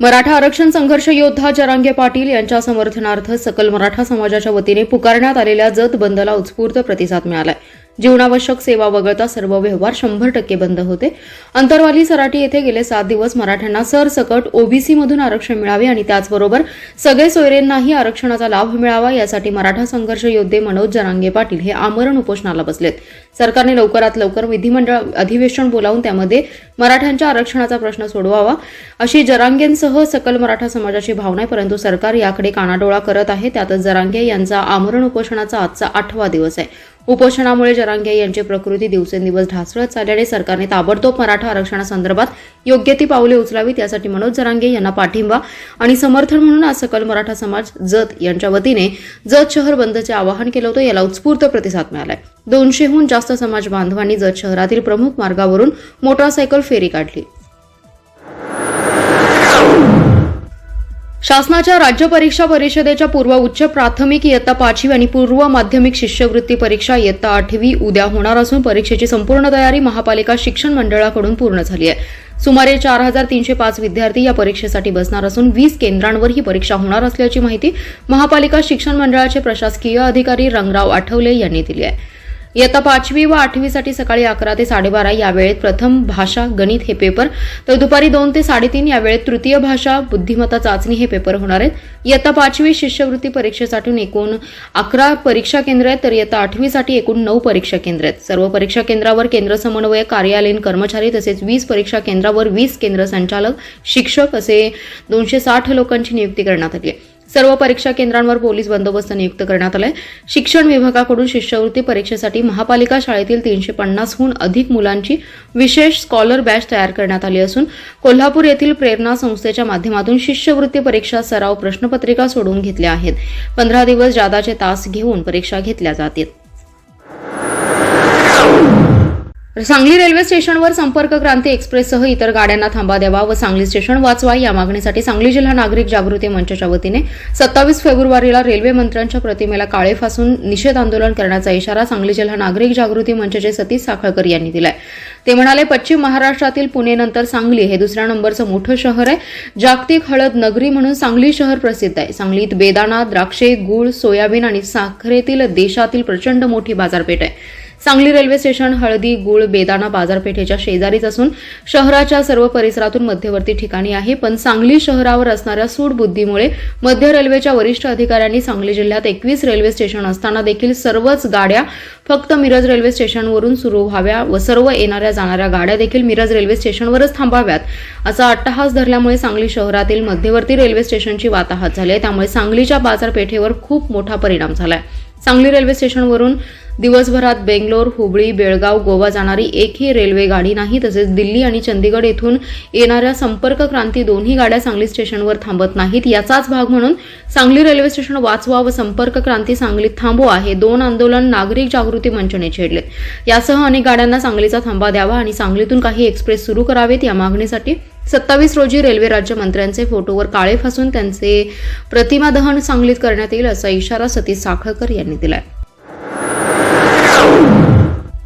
मराठा आरक्षण संघर्ष योद्धा जरांगे पाटील यांच्या समर्थनार्थ सकल मराठा समाजाच्या वतीने पुकारण्यात आलेल्या जत बंदला उत्स्फूर्त प्रतिसाद मिळालाय. जीवनावश्यक सेवा वगळता सर्व व्यवहार शंभर टक्के बंद होते. अंतरवाली सराटी येथे गेले सात दिवस मराठ्यांना सरसकट ओबीसी मधून आरक्षण मिळावे आणि त्याचबरोबर सगळे सोयरेंनाही आरक्षणाचा लाभ मिळावा यासाठी मराठा संघर्ष योद्धे मनोज जरांगे पाटील हे आमरण उपोषणाला बसलेत. सरकारने लवकरात लवकर विधिमंडळ अधिवेशन बोलावून त्यामध्ये मराठ्यांच्या आरक्षणाचा प्रश्न सोडवावा अशी जरांगेंसह सकल मराठा समाजाची भावना आहे परंतु सरकार याकडे कानाडोळा करत आहे. त्यातच जरांगे यांचा आमरण उपोषणाचा आजचा आठवा दिवस आहे. उपोषणामुळे जरांगे यांची प्रकृती दिवसेंदिवस ढासळत चालल्याने सरकारने ताबडतोब मराठा आरक्षणासंदर्भात योग्य ती पावले उचलावीत यासाठी मनोज जरांगे यांना पाठिंबा आणि समर्थन म्हणून आज सकल मराठा समाज जत यांच्या वतीने जत शहर बंदचे आवाहन केलं होतं. याला उत्स्फूर्त प्रतिसाद मिळालाय. दोनशेहून जास्त समाज बांधवांनी जत शहरातील प्रमुख मार्गावरून मोटारसायकल फेरी काढली. शासनाच्या राज्य परीक्षा परिषदेच्या पूर्व उच्च प्राथमिक इयत्ता पाचवी आणि पूर्व माध्यमिक शिष्यवृत्ती परीक्षा इयत्ता आठवी उद्या होणार असून परीक्षेची संपूर्ण तयारी महापालिका शिक्षण मंडळाकडून पूर्ण झाली आहे. सुमारे चार हजार तीनशे पाच विद्यार्थी या परीक्षेसाठी बसणार असून वीस केंद्रांवर ही परीक्षा होणार असल्याची माहिती महापालिका शिक्षण मंडळाचे प्रशासकीय अधिकारी रंगराव आठवले यांनी दिली आहे. इयत्ता पाचवी व आठवीसाठी सकाळी अकरा ते साडेबारा या वेळेत प्रथम भाषा गणित हे पेपर. तर दुपारी दोन ते साडेतीन या वेळेत तृतीय भाषा बुद्धिमत्ता चाचणी हे पेपर होणार आहेत. इयत्ता पाचवी शिष्यवृत्ती परीक्षेसाठी एकूण अकरा परीक्षा केंद्र आहेत तर इयत्ता आठवीसाठी एकूण नऊ परीक्षा केंद्र आहेत. सर्व परीक्षा केंद्रावर केंद्र समन्वय कार्यालयीन कर्मचारी तसेच वीस परीक्षा केंद्रावर वीस केंद्र संचालक शिक्षक असे दोनशे साठ लोकांची नियुक्ती करण्यात आली आहे. सर्व परीक्षा केंद्रांवर पोलीस बंदोबस्त नियुक्त करण्यात आलाय. शिक्षण विभागाकडून शिष्यवृत्ती परीक्षेसाठी महापालिका शाळेतील तीनशे पन्नासहून अधिक मुलांची विशेष स्कॉलर बॅच तयार करण्यात आली असून कोल्हापूर येथील प्रेरणा संस्थेच्या माध्यमातून शिष्यवृत्ती परीक्षा सराव प्रश्नपत्रिका सोडवून घेतल्या आहेत. पंधरा दिवस जादाचे तास घेऊन परीक्षा घेतल्या जातील. सांगली रेल्वे स्टेशनवर संपर्क क्रांती एक्सप्रेससह इतर गाड्यांना थांबा द्यावा व सांगली स्टेशन वाचवा या मागणीसाठी सांगली जिल्हा नागरिक जागृती मंचाच्या वतीने सत्तावीस फेब्रुवारीला रेल्वे मंत्र्यांच्या प्रतिमेला काळे फासून निषेध आंदोलन करण्याचा इशारा सांगली जिल्हा नागरिक जागृती मंचाचे सतीश साखळकर यांनी दिलाय. ते म्हणाले पश्चिम महाराष्ट्रातील पुणेनंतर सांगली हे दुसऱ्या नंबरचं मोठं शहर आहे. जागतिक हळद नगरी म्हणून सांगली शहर प्रसिद्ध आहे. सांगलीत बेदाणा द्राक्षे गूळ सोयाबीन आणि साखरेतील देशातील प्रचंड मोठी बाजारपेठ आहे. सांगली रेल्वे स्टेशन हळदी गुळ बेदाणा बाजारपेठेच्या शेजारीच असून शहराच्या सर्व परिसरातून मध्यवर्ती ठिकाणी आहे. पण सांगली शहरावर असणाऱ्या सूडबुद्धीमुळे मध्य रेल्वेच्या वरिष्ठ अधिकाऱ्यांनी सांगली जिल्ह्यात एकवीस रेल्वे स्टेशन असताना देखील सर्वच गाड्या फक्त मिरज रेल्वे स्टेशनवरून सुरू व्हाव्या व सर्व येणाऱ्या जाणाऱ्या गाड्या देखील मिरज रेल्वे स्टेशनवरच थांबाव्यात असा अट्टहास धरल्यामुळे सांगली शहरातील मध्यवर्ती रेल्वे स्टेशनची वाताहत झाली आहे. त्यामुळे सांगलीच्या बाजारपेठेवर खूप मोठा परिणाम झालाय. सांगली रेल्वे स्टेशनवरून दिवसभरात बेंगलोर हुबळी बेळगाव गोवा जाणारी एकही रेल्वे गाडी नाही तसेच दिल्ली आणि चंदीगड येथून येणाऱ्या संपर्क क्रांती दोन्ही गाड्या सांगली स्टेशनवर थांबत नाहीत. याचाच भाग म्हणून सांगली रेल्वे स्टेशन वाचवा व संपर्क क्रांती सांगलीत थांबवा हे दोन आंदोलन नागरिक जागृती मंचने छेडलेत यासह अनेक गाड्यांना सांगलीचा थांबा द्यावा आणि सांगलीतून काही एक्सप्रेस सुरू करावेत. या मागणीसाठी सत्तावीस रोजी रेल्वे राज्यमंत्र्यांचे फोटोवर काळे फासून त्यांचे प्रतिमा दहन सांगलीत करण्यात येईल असा इशारा सतीश साखळकर यांनी दिलाय.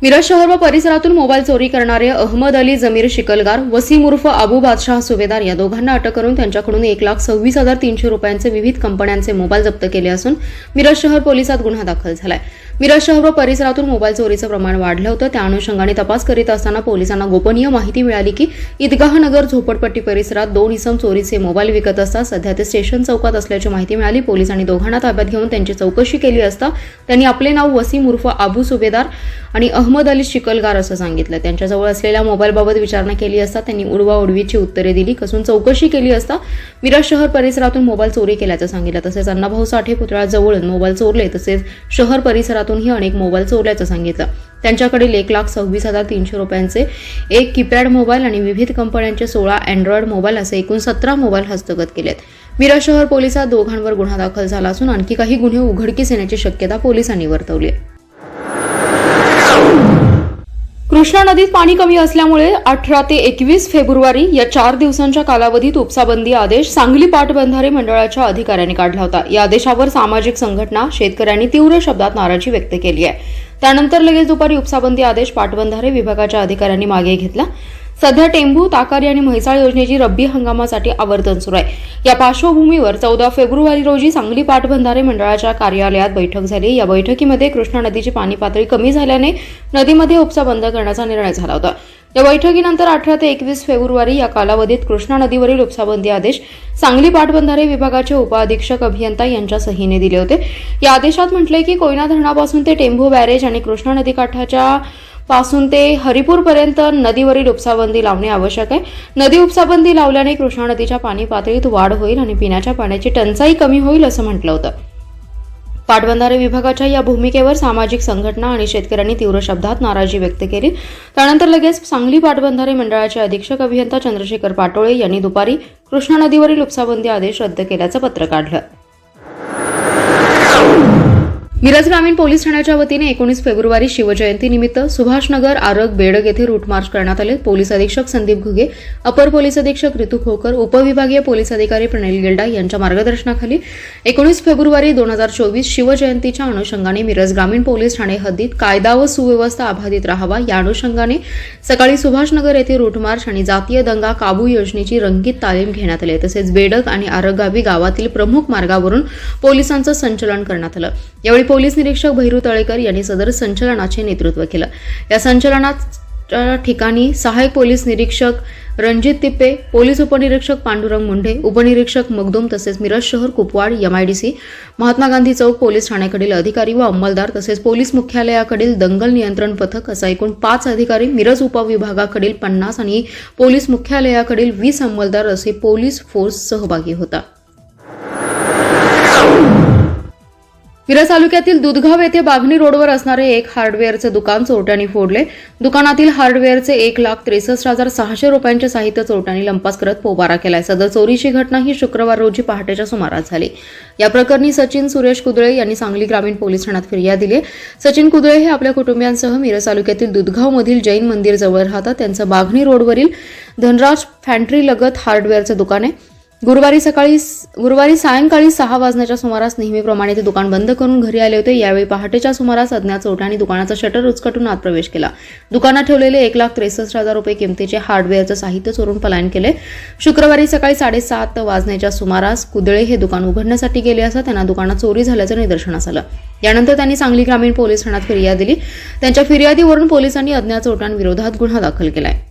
मिरज शहर व परिसरातून मोबाईल चोरी करणारे अहमद अली जमीर शिकलगार वसीम उर्फ अबू बादशाह सुभेदार या दोघांना अटक करून त्यांच्याकडून एक लाख सव्वीस हजार तीनशे रुपयांचे विविध कंपन्यांचे मोबाईल जप्त केले असून मिरज शहर पोलिसात गुन्हा दाखल झालाय. आहे शहर व परिसरातून मोबाईल चोरीचं प्रमाण वाढलं होतं. त्या अनुषंगाने तपास करीत असताना पोलिसांना गोपनीय माहिती मिळाली की ईदगाह नगर झोपडपट्टी परिसरात दोन इसम चोरीचे मोबाईल विकत असतात. सध्या ते स्टेशन चौकात असल्याची माहिती मिळाली. पोलिसांनी दोघांना ताब्यात घेऊन त्यांची चौकशी केली असता त्यांनी आपले नाव वसीम उर्फ आबू सुभेदार आणि अहमद अली शिकलगार असं सांगितलं. त्यांच्याजवळ असलेल्या मोबाईलबाबत विचारणा केली असता त्यांनी उडवा उडवीची उत्तरे दिली. कसून चौकशी केली असता मिरज शहर परिसरातून मोबाईल चोरी केल्याचं सांगितलं. तसेच अण्णाभाऊ साठे पुतळ्याजवळून मोबाईल चोरले. तसेच शहर परिसरातूनही अनेक मोबाईल चोरल्याचं सांगितलं. त्यांच्याकडील एक लाख सव्वीस हजार तीनशे रुपयांचे एक कीपॅड मोबाईल आणि विविध कंपन्यांचे सोळा अँड्रॉइड मोबाईल असे एकूण सतरा मोबाईल हस्तगत केलेत. मिरज शहर पोलिसात दोघांवर गुन्हा दाखल झाला असून आणखी काही गुन्हे उघडकीस येण्याची शक्यता पोलिसांनी वर्तवली आहे. कृष्णा नदीत पाणी कमी असल्यामुळे अठरा ते एकवीस फेब्रुवारी या चार दिवसांच्या कालावधीत उपसाबंदी आदेश सांगली पाटबंधारे मंडळाच्या अधिकाऱ्यांनी काढला होता. या आदेशावर सामाजिक संघटना शेतकऱ्यांनी तीव्र शब्दात नाराजी व्यक्त केली आहे. त्यानंतर लगेच दुपारी उपसाबंदी आदेश पाटबंधारे विभागाच्या अधिकाऱ्यांनी मागे घेतला. सध्या टेंभू ताकारी आणि म्हैसाळ योजनेची रब्बी हंगामासाठी आवर्तन सुरू आहे. या पार्श्वभूमीवर चौदा फेब्रुवारी रोजी सांगली पाटबंधारे मंडळाच्या कार्यालयात बैठक झाली. या बैठकीमध्ये कृष्णा नदीची पाणी पातळी कमी झाल्याने नदीमध्ये उपसा बंद करण्याचा निर्णय झाला होता. या बैठकीनंतर अठरा ते एकवीस फेब्रुवारी या कालावधीत कृष्णा नदीवरील उपसाबंदी आदेश सांगली पाटबंधारे विभागाचे उपअधीक्षक अभियंता यांच्या सहीने दिले होते. या आदेशात म्हटले की कोयना धरणापासून ते टेंभू बॅरेज आणि कृष्णा नदीकाठाच्या पासून ते हरिपूरपर्यंत नदीवरील उपसाबंदी लावणे आवश्यक आहे. नदी उपसाबंदी लावल्याने कृष्णा नदीच्या पाणी पातळीत वाढ होईल आणि पिण्याच्या पाण्याची टंचाई कमी होईल असं म्हटलं होतं. पाटबंधारे विभागाच्या या भूमिकेवर सामाजिक संघटना आणि शेतकऱ्यांनी तीव्र शब्दात नाराजी व्यक्त केली. त्यानंतर लगेच सांगली पाटबंधारे मंडळाचे अधीक्षक अभियंता चंद्रशेखर पाटोळे यांनी दुपारी कृष्णा नदीवरील उपसाबंदी आदेश रद्द केल्याचं पत्र काढलं. मिरज ग्रामीण पोलीस ठाण्याच्या वतीने एकोणीस फेब्रुवारी शिवजयंतीनिमित्त सुभाषनगर आरग बेडग येथे रूट मार्च करण्यात आले. पोलीस अधीक्षक संदीप घुगे अपर पोलीस अधीक्षक ऋतू खोकर उपविभागीय पोलीस अधिकारी प्रणिल गिल्डा यांच्या मार्गदर्शनाखाली एकोणीस फेब्रुवारी दोन हजार चोवीस शिवजयंतीच्या अनुषंगाने मिरज ग्रामीण पोलीस ठाणे हद्दीत कायदा व सुव्यवस्था अबाधित राहावा. या अनुषंगाने सकाळी सुभाषनगर येथे रूट मार्च आणि जातीय दंगा काबू योजनेची रंगीत तालीम घेण्यात आली. तसेच बेडग आणि आरगावी गावातील प्रमुख मार्गावरून पोलिसांचं संचलन करण्यात आलं. यावेळी पोलीस निरीक्षक भैरू तळेकर यांनी सदर संचलनाचे नेतृत्व केलं. या संचलनाच्या ठिकाणी सहाय्यक पोलीस निरीक्षक रणजित तिप्पे पोलीस उपनिरीक्षक पांडुरंग मुंढे उपनिरीक्षक मगदूम तसेच मिरज शहर कुपवाड एमआयडीसी महात्मा गांधी चौक पोलीस ठाण्याकडील अधिकारी व अंमलदार तसेच पोलीस मुख्यालयाकडील दंगल नियंत्रण पथक असा एकूण पाच अधिकारी मिरज उपविभागाकडील पन्नास आणि पोलीस मुख्यालयाकडील वीस अंमलदार असे पोलीस फोर्स सहभागी होता. मिरज तालुक्यातील दुधगाव येथे बागणी रोडवर असणारे एक हार्डवेअरचे दुकान चोरट्यांनी फोडले. दुकानातील हार्डवेअरचे एक लाख त्रेसष्ट हजार सहाशे रुपयांचे साहित्य चोरट्यांनी लंपास करत पोबारा केलाय. सदर चोरीची घटना ही शुक्रवार रोजी पहाटेच्या सुमारास झाली. या प्रकरणी सचिन सुरेश कुदळे यांनी सांगली ग्रामीण पोलीस ठाण्यात फिर्याद दिली सचिन कुदळे हे आपल्या कुटुंबियांसह मिरज तालुक्यातील दुधगाव मधील जैन मंदिर जवळ राहतात. त्यांचं बागणी रोडवरील धनराज फॅन्ट्री लगत हार्डवेअरचं दुकान आहे. गुरुवारी सकाळी गुरुवारी सायंकाळी सहा वाजण्याच्या सुमारास नेहमीप्रमाणे ते दुकान बंद करून घरी आले होते. यावेळी पहाटेच्या सुमारास अज्ञात चोरट्यांनी दुकानाचा शटर उचकटून आत प्रवेश केला. दुकानात ठेवलेले एक लाख त्रेसष्ट हजार रुपये किमतीचे हार्डवेअरचं साहित्य चोरून पलायन केले. शुक्रवारी सकाळी साडेसात वाजण्याच्या सुमारास कुदळे हे दुकान उघडण्यासाठी गेले असता त्यांना दुकानात चोरी झाल्याचं निदर्शनास आलं. यानंतर त्यांनी सांगली ग्रामीण पोलीस ठाण्यात फिर्याद दिली. त्यांच्या फिर्यादीवरून पोलिसांनी अज्ञात चोरट्यांविरोधात गुन्हा दाखल केला आहे